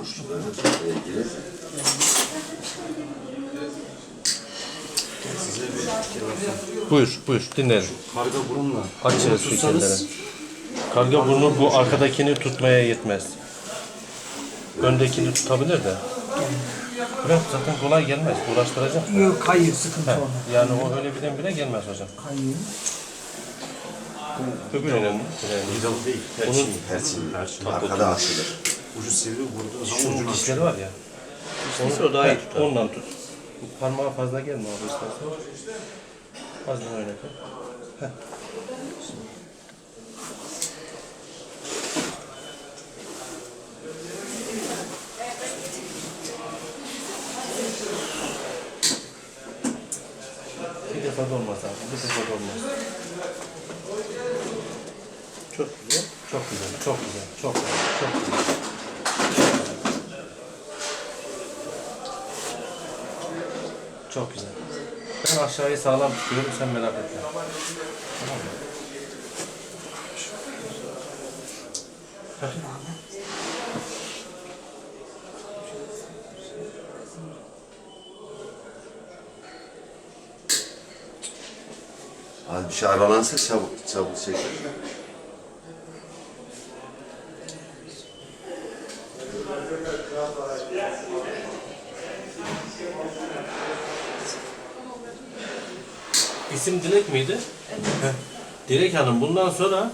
Kuşlarla ilgili. Size bir fikir. Buyur, buyur dinlerim. Karga burunla. Açınız fikirleri. Karga burnu bu arkadakini tutmaya yetmez. Öndekini tutabilir de. Bırak zaten kolay gelmez. Uğraştıracak. Yok hayır sıkıntı He, olmaz. yani o öyle birdenbire gelmez hocam. Hayır. Öbürünün yani Vidalı değil. Onun- Perçin. Perçin. Perçin. Arkada açılır. Ucu sivri vurduğu zaman şunun ucunu dişleri açıyor. var ya. Dişlisi o daha iyi tutar. Ondan tut. Bu Parmağa fazla gelme abi istersen. Fazla öyle koy. Heh. Bir defa da olmaz abi. Bir defa da olmaz. Çok güzel. Çok güzel, çok güzel, çok güzel, çok güzel. Çok güzel. Ben aşağıyı sağlam tutuyorum, sen merak etme. Tamam mı? Az bir şey aralansa çabuk çabuk çeker. de. İsim Dilek miydi? Evet. Dilek Hanım bundan sonra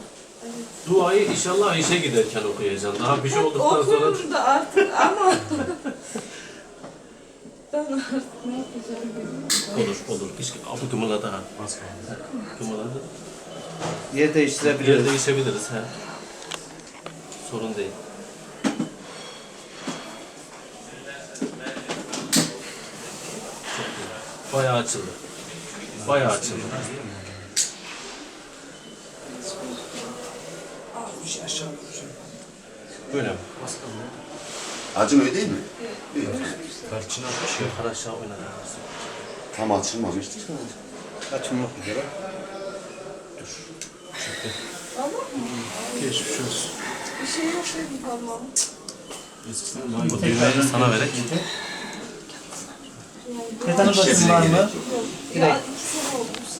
duayı inşallah işe giderken okuyacaksın. Daha bir şey olduktan sonra... Okuyorum da artık ama ben artık ne yapacağım bilmiyorum. Olur, olur. Hiç abi kımıldadı ha. Az kaldı. Kımıldadı. Yer değiştirebiliriz. yer değişebiliriz ha. Sorun değil. Bayağı açıldı. Bayağı açıldı. Bir şey. Böyle mi? Kaldı. Acımıyor değil mi? Perçin atmış ya. Yukarı aşağı oynadı. Tam açılmamıştı. Açılmak üzere. Geçmiş olsun. Bir şey yok dedim parmağım. Eskisinden daha iyi. Sana verek. Tetanus aşısı var mı?